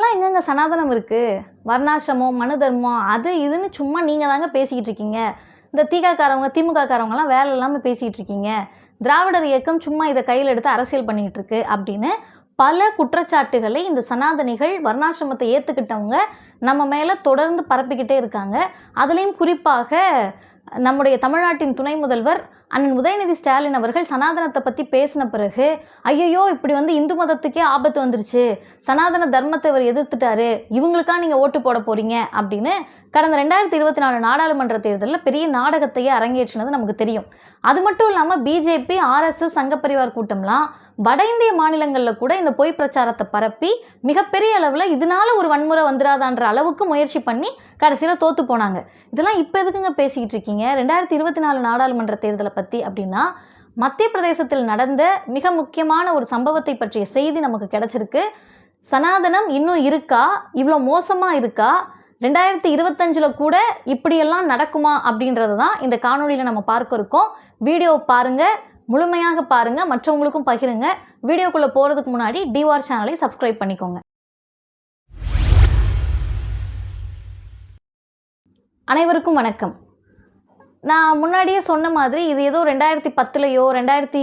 இதெல்லாம் எங்கெங்க சனாதனம் இருக்குது வர்ணாசிரமம் மனு தர்மம் அது இதுன்னு சும்மா நீங்கள் தாங்க பேசிக்கிட்டு இருக்கீங்க. இந்த திகாக்காரவங்க திமுகக்காரவங்கலாம் வேலை இல்லாமல் பேசிக்கிட்டு இருக்கீங்க. திராவிடர் இயக்கம் சும்மா இதை கையில் எடுத்து அரசியல் பண்ணிகிட்டு இருக்கு அப்படின்னு பல குற்றச்சாட்டுகளை இந்த சனாதனிகள் வர்ணாசிரமத்தை ஏற்றுக்கிட்டவங்க நம்ம மேலே தொடர்ந்து பரப்பிக்கிட்டே இருக்காங்க. அதுலேயும் குறிப்பாக நம்முடைய தமிழ்நாட்டின் துணை முதல்வர் அண்ணன் உதயநிதி ஸ்டாலின் அவர்கள் சனாதனத்தை பற்றி பேசின பிறகு ஐயையோ இப்படி வந்து இந்து மதத்துக்கே ஆபத்து வந்துருச்சு. சனாதன தர்மத்தை இவர் எதிர்த்துட்டாரு. இவங்களுக்கா நீங்கள் ஓட்டு போட போகிறீங்க அப்படின்னு கடந்த ரெண்டாயிரத்தி இருபத்தி நாலு நாடாளுமன்ற தேர்தலில் பெரிய நாடகத்தையே அரங்கேற்றினது நமக்கு தெரியும். அது மட்டும் இல்லாமல் பிஜேபி ஆர்எஸ்எஸ் சங்கப்பரிவார் கூட்டம்லாம் வட இந்திய மாநிலங்களில் கூட இந்த பொய் பிரச்சாரத்தை பரப்பி மிகப்பெரிய அளவில் இதனால ஒரு வன்முறை வந்துடாதான்ற அளவுக்கு முயற்சி பண்ணி கடைசியில் தோற்று போனாங்க. இதெல்லாம் இப்போ எதுக்குங்க பேசிக்கிட்டு இருக்கீங்க? ரெண்டாயிரத்தி இருபத்தி நாலு நாடாளுமன்ற தேர்தலை பற்றி அப்படின்னா மத்திய பிரதேசத்தில் நடந்த மிக முக்கியமான ஒரு சம்பவத்தை பற்றிய செய்தி நமக்கு கிடைச்சிருக்கு. சனாதனம் இன்னும் இருக்கா? இவ்வளோ மோசமாக இருக்கா? ரெண்டாயிரத்தி இருபத்தஞ்சில் கூட இப்படியெல்லாம் நடக்குமா அப்படின்றது தான் இந்த காணொலியில் நம்ம பார்க்க இருக்கோம். வீடியோ பாருங்கள் முழுமையாக பாருங்கள் மற்றவங்களுக்கும் பகிருங்க. வீடியோக்குள்ளே போகிறதுக்கு முன்னாடி டிவார் சேனலை சப்ஸ்கிரைப் பண்ணிக்கோங்க. அனைவருக்கும் வணக்கம். நான் முன்னாடியே சொன்ன மாதிரி இது ஏதோ ரெண்டாயிரத்தி பத்துலையோ ரெண்டாயிரத்தி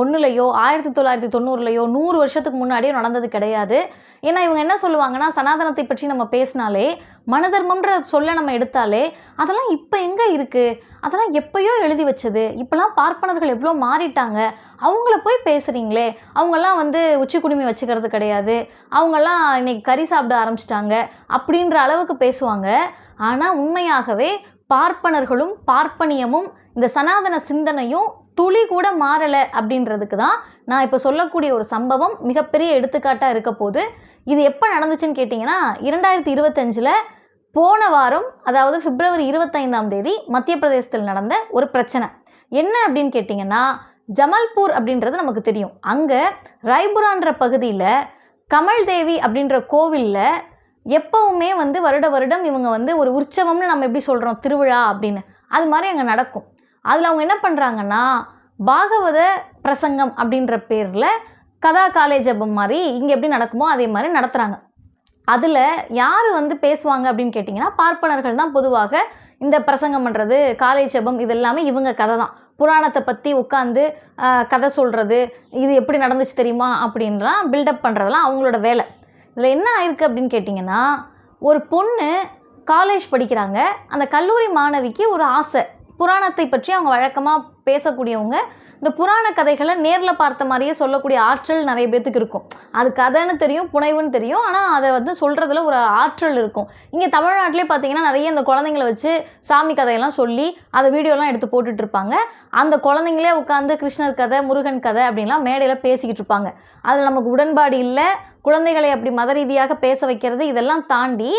ஒன்றுலையோ ஆயிரத்தி தொள்ளாயிரத்தி தொண்ணூறுலையோ நூறு வருஷத்துக்கு முன்னாடியோ நடந்தது கிடையாது. ஏன்னா இவங்க என்ன சொல்லுவாங்கன்னா சனாதனத்தை பற்றி நம்ம பேசினாலே மனதர்மம்ன்ற சொல்ல நம்ம எடுத்தாலே அதெல்லாம் இப்போ எங்கே இருக்குது அதெல்லாம் எப்பயோ எழுதி வச்சது. இப்போலாம் பார்ப்பனர்கள் எவ்வளோ மாறிட்டாங்க? அவங்கள போய் பேசுகிறீங்களே அவங்கெல்லாம் வந்து உச்சி குடுமி வச்சுக்கிறது கிடையாது. அவங்கெல்லாம் இன்னைக்கு கறி சாப்பிட ஆரம்பிச்சிட்டாங்க. அப்படின்ற அளவுக்கு பேசுவாங்க. ஆனால் உண்மையாகவே பார்ப்பனர்களும் பார்ப்பனியமும் இந்த சனாதன சிந்தனையும் துளி கூட மாறலை அப்படின்றதுக்கு தான் நான் இப்போ சொல்லக்கூடிய ஒரு சம்பவம் மிகப்பெரிய எடுத்துக்காட்டாக இருக்க போது. இது எப்போ நடந்துச்சுன்னு கேட்டிங்கன்னா இரண்டாயிரத்தி இருபத்தஞ்சில் போன வாரம் அதாவது பிப்ரவரி இருபத்தைந்தாம் தேதி மத்திய பிரதேசத்தில் நடந்த ஒரு பிரச்சனை. என்ன அப்படின்னு கேட்டிங்கன்னா ஜமல்பூர் அப்படின்றது நமக்கு தெரியும். அங்கே ரைபுரான்ற பகுதியில் கமல் தேவி அப்படின்ற கோவிலில் எப்போவுமே வந்து வருட வருடம் இவங்க வந்து ஒரு உற்சவம்னு நம்ம எப்படி சொல்கிறோம் திருவிழா அப்படின்னு. அது மாதிரி அங்கே நடக்கும். அதில் அவங்க என்ன பண்ணுறாங்கன்னா பாகவத பிரசங்கம் அப்படின்ற பேரில் கதா காலேஜ் ஜபம் மாதிரி இங்கே எப்படி நடக்குமோ அதே மாதிரி நடத்துகிறாங்க அதில் யார் வந்து பேசுவாங்க அப்படின்னு கேட்டிங்கன்னா பார்ப்பனர்கள் தான் பொதுவாக இந்த பிரசங்கம் பண்ணுறது காலேஜ் ஜபம் இது எல்லாமே இவங்க கதை தான். புராணத்தை பற்றி உட்காந்து கதை சொல்கிறது இது எப்படி நடந்துச்சு தெரியுமா அப்படின்லாம் பில்டப் பண்ணுறதெல்லாம் அவங்களோட வேலை. இதில் என்ன ஆயிருக்கு அப்படின்னு கேட்டிங்கன்னா ஒரு பொண்ணு காலேஜ் படிக்கிறாங்க. அந்த கல்லூரி மாணவிக்கு ஒரு ஆசை. புராணத்தை பற்றி அவங்க வழக்கமாக பேசக்கூடியவங்க இந்த புராண கதைகளை நேரில் பார்த்த மாதிரியே சொல்லக்கூடிய ஆற்றல் நிறைய பேர்த்துக்கு இருக்கும். அது கதைன்னு தெரியும் புனைவுன்னு தெரியும். ஆனால் அதை வந்து சொல்கிறதுல ஒரு ஆற்றல் இருக்கும். இங்கே தமிழ்நாட்டிலே பார்த்தீங்கன்னா நிறைய இந்த குழந்தைங்கள வச்சு சாமி கதையெல்லாம் சொல்லி அதை வீடியோலாம் எடுத்து போட்டுட்டு இருப்பாங்க. அந்த குழந்தைங்களே உட்காந்து கிருஷ்ணர் கதை முருகன் கதை அப்படின்லாம் மேடையில் பேசிக்கிட்டு இருப்பாங்க. அதில் நமக்கு உடன்பாடு இல்லை. குழந்தைகளை அப்படி மத ரீதியாக பேச வைக்கிறது இதெல்லாம் தாண்டி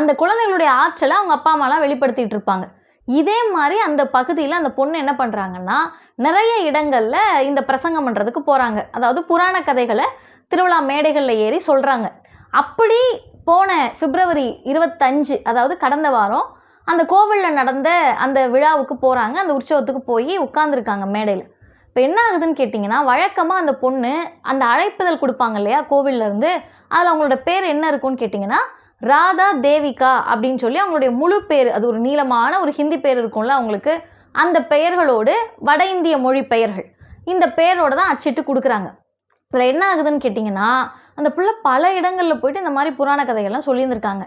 அந்த குழந்தைகளுடைய ஆற்றலை அவங்க அப்பா அம்மாலாம் வெளிப்படுத்திகிட்டு இருப்பாங்க. இதே மாதிரி அந்த பகுதியில் அந்த பொண்ணு என்ன பண்ணுறாங்கன்னா நிறைய இடங்களில் இந்த பிரசங்கம் பண்ணுறதுக்கு போகிறாங்க அதாவது புராண கதைகளை திருவிழா மேடைகளில் ஏறி சொல்கிறாங்க அப்படி போன பிப்ரவரி இருபத்தஞ்சு அதாவது கடந்த வாரம் அந்த கோவிலில் நடந்த அந்த விழாவுக்கு போகிறாங்க அந்த உற்சவத்துக்கு போய் உட்காந்துருக்காங்க மேடையில். இப்போ என்ன ஆகுதுன்னு கேட்டிங்கன்னா வழக்கமாக அந்த பொண்ணு அந்த அழைப்புதல் கொடுப்பாங்க இல்லையா கோவில்லேருந்து அதில் அவங்களோட பேர் என்ன இருக்கும்னு கேட்டிங்கன்னா ராதா தேவிகா அப்படின்னு சொல்லி அவங்களுடைய முழு பேர் அது ஒரு நீளமான ஒரு ஹிந்தி பேர் இருக்கும்ல அவங்களுக்கு அந்த பெயர்களோடு வட இந்திய மொழி பெயர்கள். இந்த பெயரோடு தான் அச்சிட்டு கொடுக்குறாங்க. இதில் என்ன ஆகுதுன்னு கேட்டிங்கன்னா அந்த பிள்ளை பல இடங்களில் போயிட்டு இந்த மாதிரி புராண கதைகள்லாம் சொல்லியிருந்திருக்காங்க.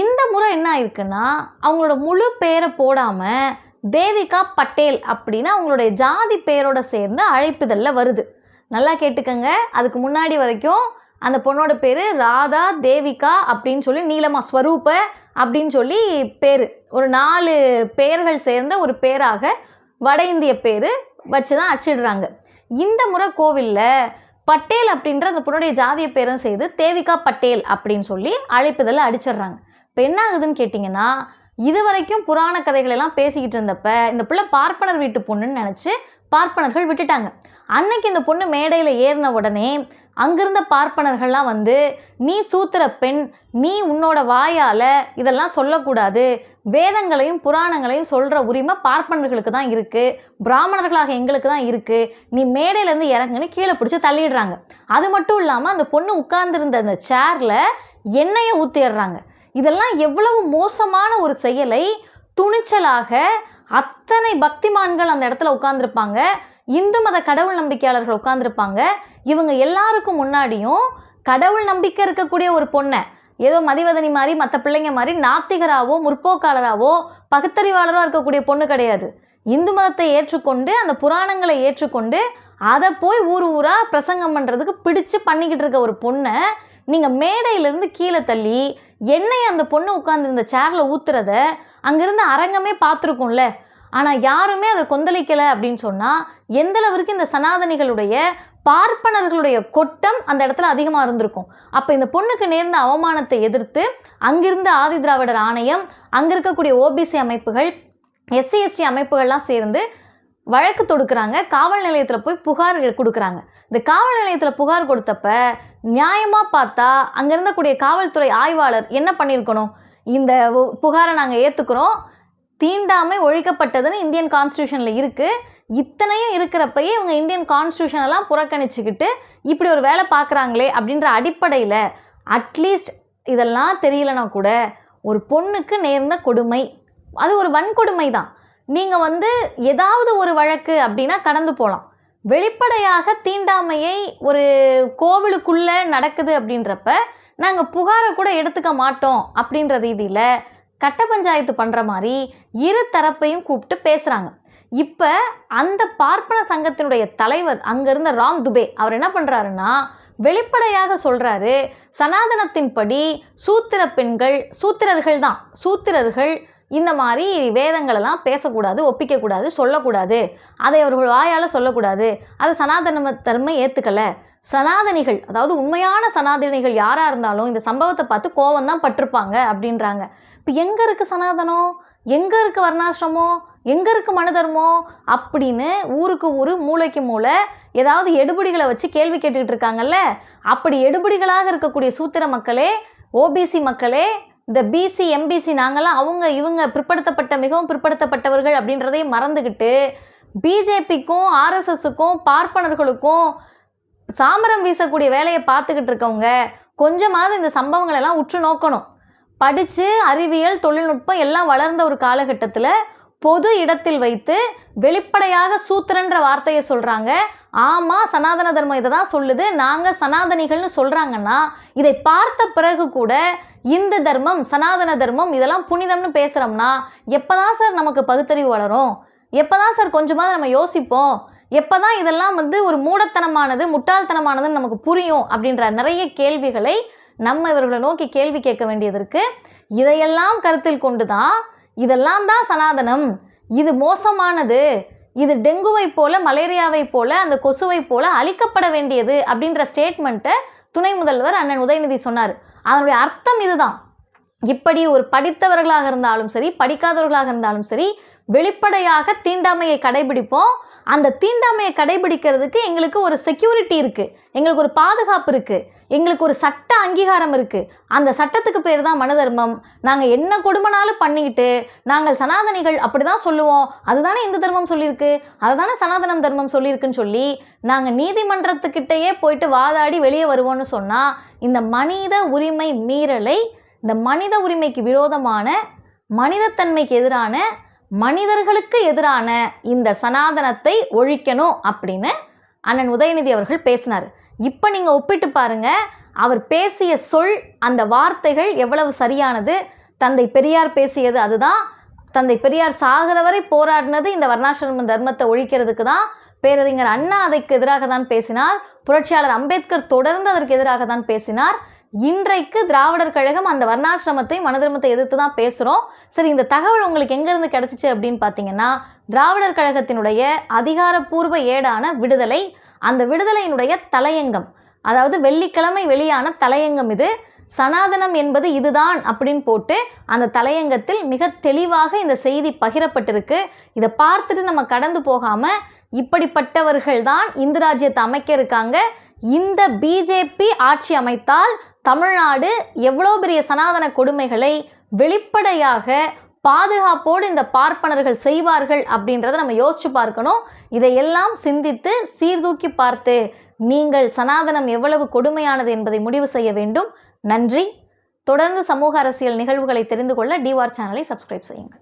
இந்த முறை என்ன ஆயிருக்குன்னா அவங்களோட முழு பேரை போடாமல் தேவிகா பட்டேல் அப்படின்னு அவங்களுடைய ஜாதி பேரோட சேர்ந்து அழைப்புதலில் வருது. நல்லா கேட்டுக்கங்க. அதுக்கு முன்னாடி வரைக்கும் அந்த பொண்ணோட பேர் ராதா தேவிகா அப்படின்னு சொல்லி நீலமா ஸ்வரூப அப்படின்னு சொல்லி பேர். ஒரு நாலு பெயர்கள் சேர்ந்த ஒரு பேராக வட இந்திய பேர் வச்சு தான் அச்சிடுறாங்க. இந்த முறை கோவிலில் பட்டேல் அப்படின்ற அந்த பொண்ணுடைய ஜாதிய பேரும் செய்து தேவிகா பட்டேல் அப்படின்னு சொல்லி அழைப்புதல் அடிச்சிடுறாங்க. இப்போ என்ன ஆகுதுன்னு கேட்டிங்கன்னா இது வரைக்கும் புராண கதைகள் எல்லாம் பேசிக்கிட்டு இருந்தப்ப இந்த பிள்ளை பார்ப்பனர் வீட்டு பொண்ணுன்னு நினச்சி பார்ப்பனர்கள் விட்டுட்டாங்க. அன்னைக்கு இந்த பொண்ணு மேடையில் ஏறின உடனே அங்கிருந்த பார்ப்பனர்கள்லாம் வந்து நீ சூத்திர பெண் நீ உன்னோட வாயால் இதெல்லாம் சொல்லக்கூடாது. வேதங்களையும் புராணங்களையும் சொல்கிற உரிமை பார்ப்பனர்களுக்கு தான் இருக்குது பிராமணர்களாக எங்களுக்கு தான் இருக்குது நீ மேடையிலேருந்து இறங்குன்னு கீழே பிடிச்சி தள்ளிடுறாங்க. அது மட்டும் இல்லாமல் அந்த பொண்ணு உட்கார்ந்துருந்த அந்த சேரில் எண்ணெயை ஊற்றிடுறாங்க இதெல்லாம் எவ்வளவு மோசமான ஒரு செயலை துணிச்சலாக அத்தனை பக்திமான்கள் அந்த இடத்துல உட்காந்துருப்பாங்க இந்து மத கடவுள் நம்பிக்கையாளர்கள் உட்காந்துருப்பாங்க இவங்க எல்லாருக்கும் முன்னாடியும் கடவுள் நம்பிக்கை இருக்கக்கூடிய ஒரு பொண்ணை ஏதோ மதிவதனி மாதிரி மற்ற பிள்ளைங்க மாதிரி நாத்திகராவோ முற்போக்காளராவோ பகுத்தறிவாளரோ இருக்கக்கூடிய பொண்ணு கிடையாது. இந்து மதத்தை ஏற்றுக்கொண்டு அந்த புராணங்களை ஏற்றுக்கொண்டு அதை போய் ஊர் ஊராக பிரசங்கம் பண்ணுறதுக்கு பிடிச்சு பண்ணிக்கிட்டு இருக்க ஒரு பொண்ணை நீங்கள் மேடையிலேருந்து கீழே தள்ளி எண்ணெய் அந்த பொண்ணு உட்காந்துருந்த சேரில் ஊத்துறத அங்கேருந்து அரங்கமே பார்த்துருக்கும்ல. ஆனால் யாருமே அதை கொந்தளிக்கலை அப்படின்னு சொன்னால் எந்த அளவிற்கு இந்த சனாதனிகளுடைய பார்ப்பனர்களுடைய கொட்டம் அந்த இடத்துல அதிகமாக இருந்திருக்கும். அப்போ இந்த பொண்ணுக்கு நேர்ந்த அவமானத்தை எதிர்த்து அங்கிருந்த ஆதி திராவிடர் ஆணையம் அங்கே இருக்கக்கூடிய ஓபிசி அமைப்புகள் எஸ்சி எஸ்டி அமைப்புகள்லாம் சேர்ந்து வழக்கு தொடுக்கிறாங்க. காவல் நிலையத்தில் போய் புகார் கொடுக்குறாங்க. இந்த காவல் நிலையத்தில் புகார் கொடுத்தப்ப நியாயமாக பார்த்தா அங்கே இருந்தக்கூடிய காவல்துறை ஆய்வாளர் என்ன பண்ணியிருக்கணும் இந்த புகாரை நாங்கள் ஏற்றுக்கிறோம் தீண்டாமை ஒழிக்கப்பட்டதுன்னு இந்தியன் கான்ஸ்டியூஷனில் இருக்குது இத்தனையும் இருக்கிறப்பயே இவங்க இந்தியன் கான்ஸ்டியூஷனெல்லாம் புறக்கணிச்சுக்கிட்டு இப்படி ஒரு வேலை பார்க்குறாங்களே அப்படின்ற அடிப்படையில் அட்லீஸ்ட் இதெல்லாம் தெரியலனா கூட ஒரு பொண்ணுக்கு நேர்ந்த கொடுமை. அது ஒரு வன்கொடுமை தான். நீங்கள் வந்து ஏதாவது ஒரு வழக்கு அப்படின்னா கடந்து போகலாம் வெளிப்படையாக தீண்டாமையை ஒரு கோவிலுக்குள்ளே நடக்குது அப்படின்றப்ப நாங்கள் புகாரை கூட எடுத்துக்க மாட்டோம் அப்படின்ற ரீதியில் கட்ட பஞ்சாயத்து பண்ணுற மாதிரி இரு தரப்பையும் கூப்பிட்டு பேசுகிறாங்க இப்போ அந்த பார்ப்பன சங்கத்தினுடைய தலைவர் அங்கே இருந்த ராம் துபே அவர் என்ன பண்ணுறாருன்னா வெளிப்படையாக சொல்கிறாரு சனாதனத்தின்படி சூத்திர பெண்கள் சூத்திரர்கள் தான். சூத்திரர்கள் இந்த மாதிரி வேதங்களெல்லாம் பேசக்கூடாது ஒப்பிக்கக்கூடாது சொல்லக்கூடாது. அதை அவர்கள் வாயால் சொல்லக்கூடாது. அதை சனாதன தர்மம் ஏற்றுக்கலை சனாதனிகள் அதாவது உண்மையான சனாதனிகள் யாராக இருந்தாலும் இந்த சம்பவத்தை பார்த்து கோவம் தான் பட்டிருப்பாங்க அப்படின்றாங்க. இப்போ எங்கே இருக்குது சனாதனம்? எங்கே இருக்குது வர்ணாசிரமம்? எங்கே இருக்குது மனுதர்மம்? அப்படின்னு ஊருக்கு ஊர் மூளைக்கு மூளை ஏதாவது எடுபடிகளை வச்சு கேள்வி கேட்டுக்கிட்டு இருக்காங்கல்ல? அப்படி எடுபடிகளாக இருக்கக்கூடிய சூத்திர மக்களே ஓபிசி மக்களே இந்த பிசி எம்பிசி நாங்களாம் அவங்க இவங்க பிற்படுத்தப்பட்ட மிகவும் பிற்படுத்தப்பட்டவர்கள் அப்படின்றதையும் மறந்துக்கிட்டு பிஜேபிக்கும் ஆர்எஸ்எஸுக்கும் பார்ப்பனர்களுக்கும் சாமரம் வீசக்கூடிய வேலையை பார்த்துக்கிட்டு இருக்கவங்க கொஞ்சமாவது இந்த சம்பவங்களெல்லாம் உற்று நோக்கணும். படித்து அறிவியல் தொழில்நுட்பம் எல்லாம் வளர்ந்த ஒரு காலகட்டத்தில் பொது இடத்தில் வைத்து வெளிப்படையாக சூத்திரன்ற வார்த்தையை சொல்கிறாங்க ஆமாம் சனாதன தர்மம் இதை தான் சொல்லுது. நாங்கள் சனாதனிகள்னு சொல்கிறாங்கன்னா இதை பார்த்த பிறகு கூட இந்து தர்மம் சனாதன தர்மம் இதெல்லாம் புனிதம்னு பேசுகிறோம்னா எப்போ தான் சார் நமக்கு பகுத்தறிவு வளரும்? எப்போ தான் சார் கொஞ்சமாக நம்ம யோசிப்போம்? எப்போ தான் இதெல்லாம் வந்து ஒரு மூடத்தனமானது முட்டாள்தனமானதுன்னு நமக்கு புரியும் அப்படின்ற நிறைய கேள்விகளை நம்ம இவர்களை நோக்கி கேள்வி கேட்க வேண்டியது இருக்குது இதையெல்லாம் கருத்தில் கொண்டு தான் இதெல்லாம் தான் சனாதனம். இது மோசமானது. இது டெங்குவை போல மலேரியாவை போல அந்த கொசுவை போல அழிக்கப்பட வேண்டியது அப்படின்ற ஸ்டேட்மெண்ட்டை துணை முதல்வர் அண்ணன் உதயநிதி சொன்னார். அதனுடைய அர்த்தம் இதுதான். இப்படி ஒரு படித்தவர்களாக இருந்தாலும் சரி படிக்காதவர்களாக இருந்தாலும் சரி வெளிப்படையாக தீண்டாமையை கடைபிடிப்போம். அந்த தீண்டாமையை கடைபிடிக்கிறதுக்கு எங்களுக்கு ஒரு செக்யூரிட்டி இருக்குது எங்களுக்கு ஒரு பாதுகாப்பு இருக்குது எங்களுக்கு ஒரு சட்ட அங்கீகாரம் இருக்குது அந்த சட்டத்துக்கு பேர் தான் மனதர்மம் நாங்கள் என்ன கொடுமனாலும் பண்ணிக்கிட்டு நாங்கள் சனாதனிகள் அப்படி தான் சொல்லுவோம். அதுதானே இந்து தர்மம் சொல்லியிருக்கு? அதுதானே சனாதனம் தர்மம் சொல்லியிருக்குன்னு சொல்லி நாங்கள் நீதிமன்றத்துக்கிட்டேயே போயிட்டு வாதாடி வெளியே வருவோம்னு சொன்னால் இந்த மனித உரிமை மீறலை இந்த மனித உரிமைக்கு விரோதமான மனிதத்தன்மைக்கு எதிரான மனிதர்களுக்கு எதிரான இந்த சனாதனத்தை ஒழிக்கணும் அப்படின்னு அண்ணன் உதயநிதி அவர்கள் பேசினார். இப்போ நீங்கள் ஒப்பிட்டு பாருங்கள் அவர் பேசிய சொல் அந்த வார்த்தைகள் எவ்வளவு சரியானது? தந்தை பெரியார் பேசியது அதுதான். தந்தை பெரியார் சாகிற வரை போராடினது இந்த வர்ணாசிரம தர்மத்தை ஒழிக்கிறதுக்கு தான். பேரறிஞர் அண்ணா அதற்கு எதிராக தான் பேசினார். புரட்சியாளர் அம்பேத்கர் தொடர்ந்து அதற்கு எதிராக தான் பேசினார். இன்றைக்கு திராவிடர் கழகம் அந்த வர்ணாசிரமத்தை மனதர்மத்தை எதிர்த்து தான் பேசுகிறோம் சரி இந்த தகவல் உங்களுக்கு எங்கேருந்து கிடச்சிச்சு அப்படின்னு பார்த்தீங்கன்னா திராவிடர் கழகத்தினுடைய அதிகாரப்பூர்வ ஏடான விடுதலை அந்த விடுதலையினுடைய தலையங்கம். அதாவது வெள்ளிக்கிழமை வெளியான தலையங்கம் இது. சனாதனம் என்பது இதுதான் அப்படின்னு போட்டு அந்த தலையங்கத்தில் மிக தெளிவாக இந்த செய்தி பகிரப்பட்டிருக்கு. இதை பார்த்துட்டு நம்ம கடந்து போகாமல் இப்படிப்பட்டவர்கள் தான் இந்து ராஜ்யத்தை அமைக்க இருக்காங்க. இந்த பிஜேபி ஆட்சி அமைத்தால் தமிழ்நாடு எவ்வளோ பெரிய சனாதன கொடுமைகளை வெளிப்படையாக பாதுகாப்போடு இந்த பார்ப்பனர்கள் செய்வார்கள் அப்படின்றத நம்ம யோசிச்சு பார்க்கணும். இதையெல்லாம் சிந்தித்து சீர்தூக்கி பார்த்து நீங்கள் சனாதனம் எவ்வளவு கொடுமையானது என்பதை முடிவு செய்ய வேண்டும். நன்றி. தொடர்ந்து சமூக அரசியல் நிகழ்வுகளை தெரிந்து கொள்ள டிவார் சேனலை சப்ஸ்கிரைப் செய்யுங்கள்.